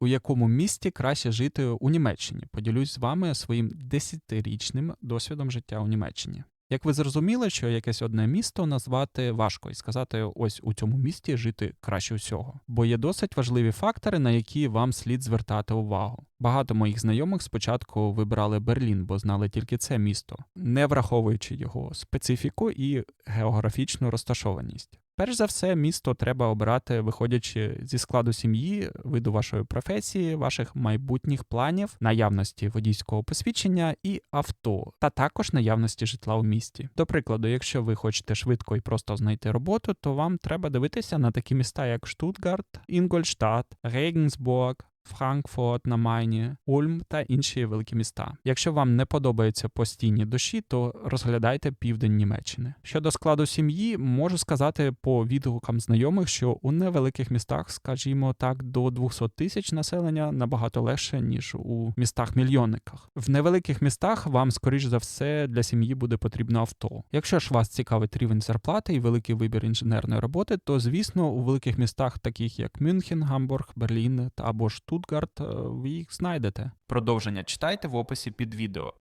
у якому місті краще жити у Німеччині. Поділюсь з вами своїм 10-річним досвідом життя у Німеччині. Як ви зрозуміли, що якесь одне місто назвати важко і сказати, ось у цьому місті жити краще всього, бо є досить важливі фактори, на які вам слід звертати увагу. Багато моїх знайомих спочатку вибрали Берлін, бо знали тільки це місто, не враховуючи його специфіку і географічну розташованість. Перш за все, місто треба обирати, виходячи зі складу сім'ї, виду вашої професії, ваших майбутніх планів, наявності водійського посвідчення і авто, та також наявності житла у місті. До прикладу, якщо ви хочете швидко і просто знайти роботу, то вам треба дивитися на такі міста, як Штутгарт, Інгольштадт, Регенсбург, Франкфурт на Майні, Ульм та інші великі міста. Якщо вам не подобаються постійні дощі, то розглядайте південь Німеччини. Щодо складу сім'ї, можу сказати по відгукам знайомих, що у невеликих містах, скажімо так, до 200 тисяч населення набагато легше ніж у містах-мільйонниках. В невеликих містах вам, скоріш за все, для сім'ї буде потрібно авто. Якщо ж вас цікавить рівень зарплати і великий вибір інженерної роботи, то звісно у великих містах, таких як Мюнхен, Гамбург, Берлін та або Штутгарт, е, ви їх знайдете. Продовження читайте в описі під відео.